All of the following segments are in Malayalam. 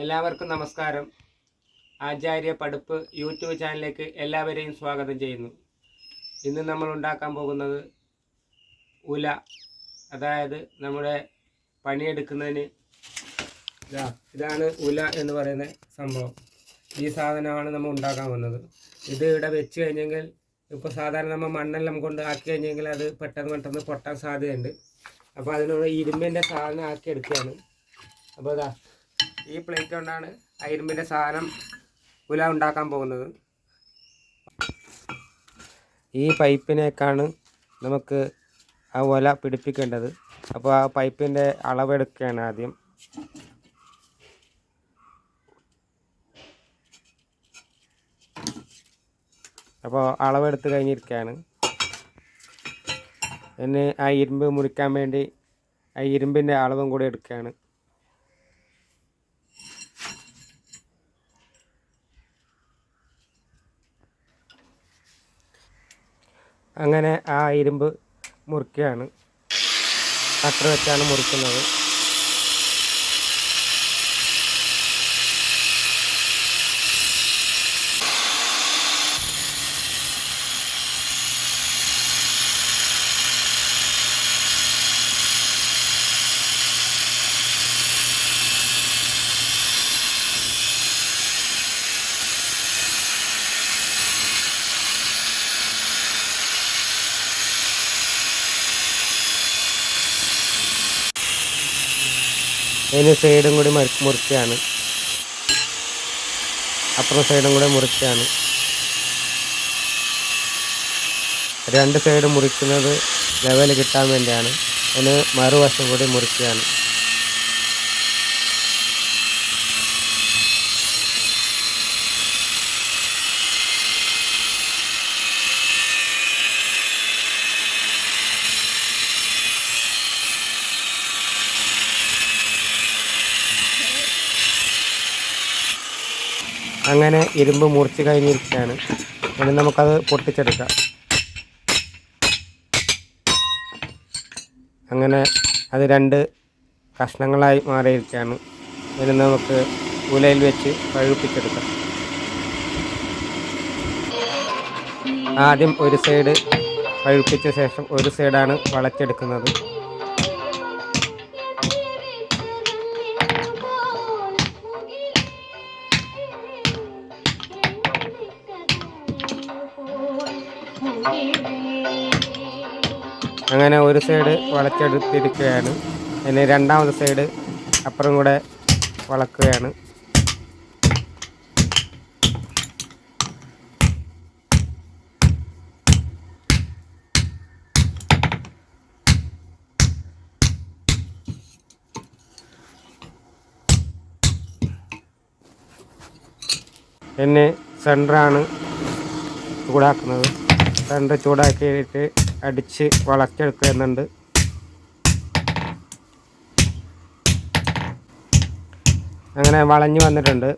എല്ലാവർക്കും നമസ്കാരം. ആചാര്യ പടുപ്പ് യൂട്യൂബ് ചാനലിലേക്ക് എല്ലാവരെയും സ്വാഗതം ചെയ്യുന്നു. ഇന്ന് നമ്മൾ ഉണ്ടാക്കാൻ പോകുന്നത് ഉല. അതായത് നമ്മുടെ പണിയെടുക്കുന്നതിന് ഇതാ ഇതാണ് ഉല എന്ന് പറയുന്ന സംഭവം. ഈ സാധനമാണ് നമ്മൾ ഉണ്ടാക്കാൻ വന്നത്. ഇത് ഇവിടെ വെച്ച് കഴിഞ്ഞെങ്കിൽ ഇപ്പോൾ സാധാരണ നമ്മൾ മണ്ണെല്ലാം കൊണ്ട് ആക്കി കഴിഞ്ഞെങ്കിൽ അത് പെട്ടെന്ന് പെട്ടെന്ന് പൊട്ടാൻ സാധ്യതയുണ്ട്. അപ്പോൾ അതിനുള്ള ഇരുമ്പിന്റെ സാധനം ആക്കി എടുക്കുകയാണ്. അപ്പോൾ ഇതാ ഈ പ്ലേറ്റ് കൊണ്ടാണ് അയിരുമ്പിന്റെ സാധനം ഉല ഉണ്ടാക്കാൻ പോകുന്നത്. ഈ പൈപ്പിനേക്കാണ് നമുക്ക് ആ ഒല പിടിപ്പിക്കേണ്ടത്. അപ്പോൾ ആ പൈപ്പിന്റെ അളവെടുക്കുകയാണ് ആദ്യം. അപ്പോൾ അളവെടുത്ത് കഴിഞ്ഞിരിക്കുകയാണ്. എന്നെ ആ ഇരുമ്പ് മുറിക്കാൻ വേണ്ടി ആ ഇരുമ്പിന്റെ അളവും കൂടി എടുക്കുകയാണ്. അങ്ങനെ ആ ഇരുമ്പ് മുറിക്കുകയാണ്. കട്ടർ വെച്ചാണ് മുറിക്കുന്നത്. അതിന് സൈഡും കൂടി മറി- മുറിക്കുകയാണ് അപ്പുറം സൈഡും കൂടി മുറിക്കുകയാണ് രണ്ട് സൈഡും മുറിക്കുന്നത് ലെവൽ കിട്ടാൻ വേണ്ടിയാണ്. അതിന് മറുവശം കൂടി മുറിക്കുകയാണ് അങ്ങനെ ഇരുമ്പ് മുറിച്ച് കഴിഞ്ഞിരിക്കുകയാണ്. ഇനി നമുക്കത് പൊട്ടിച്ചെടുക്കാം. അങ്ങനെ അത് രണ്ട് കഷ്ണങ്ങളായി മാറിയിരിക്കുകയാണ്. ഇനി നമുക്ക് ഉലയിൽ വെച്ച് പഴുപ്പിച്ചെടുക്കാം. ആദ്യം ഒരു സൈഡ് പഴുപ്പിച്ച ശേഷം ഒരു സൈഡാണ് വളച്ചെടുക്കുന്നത്. അങ്ങനെ ഒരു സൈഡ് വളച്ചെടുത്തിരിക്കുകയാണ്. ഇനി രണ്ടാമത്തെ സൈഡ് അപ്പുറം കൂടെ വളക്കുകയാണ്. പിന്നെ സെന്ററാണ് ചൂടാക്കുന്നത്. സെന്റർ ചൂടാക്കിയിട്ട് അടിച്ച് വളച്ചെടുക്കുന്നുണ്ട്. അങ്ങനെ വളഞ്ഞു വന്നിട്ടുണ്ട്.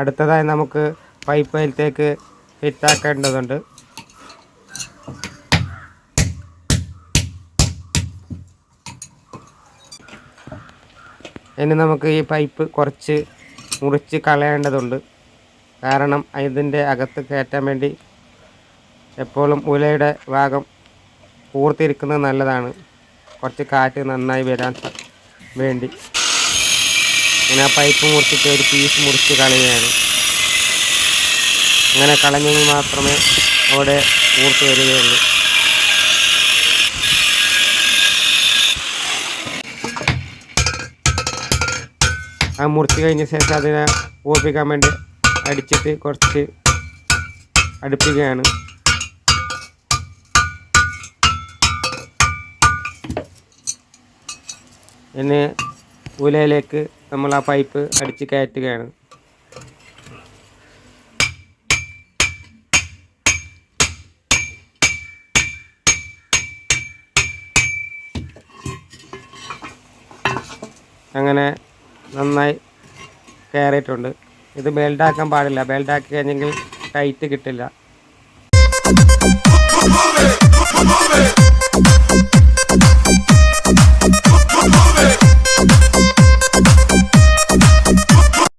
അടുത്തതായി നമുക്ക് പൈപ്പ് അതിലത്തേക്ക് ഫിറ്റാക്കേണ്ടതുണ്ട് ഇനി നമുക്ക് ഈ പൈപ്പ് കുറച്ച് മുറിച്ച് കളയേണ്ടതുണ്ട്. കാരണം ഇതിന്റെ അകത്ത് കയറ്റാൻ വേണ്ടി എപ്പോഴും ഉലയുടെ ഭാഗം കൂർത്തിരിക്കുന്നത് നല്ലതാണ്. കുറച്ച് കാറ്റ് നന്നായി വരാൻ വേണ്ടി. അങ്ങനെ ആ പൈപ്പ് മുറിച്ചിട്ട് ഒരു പീസ് മുറിച്ച് കളയുകയാണ്. അങ്ങനെ കളഞ്ഞെങ്കിൽ മാത്രമേ അവിടെ പൂർത്തി വരികയുള്ളൂ. ആ മുറിച്ച് കഴിഞ്ഞ ശേഷം അതിനെ പൂപ്പിക്കാൻ വേണ്ടി അടിച്ചിട്ട് കുറച്ച് അടുപ്പിക്കുകയാണ്. പിന്നെ ഉലയിലേക്ക് നമ്മൾ ആ പൈപ്പ് അടിച്ച് കയറ്റുകയാണ്. അങ്ങനെ നന്നായി കയറിയിട്ടുണ്ട്. ഇത് ബെൽഡാക്കാൻ പാടില്ല. ബെൽഡാക്കി കഴിഞ്ഞെങ്കിൽ ടൈറ്റ് കിട്ടില്ല.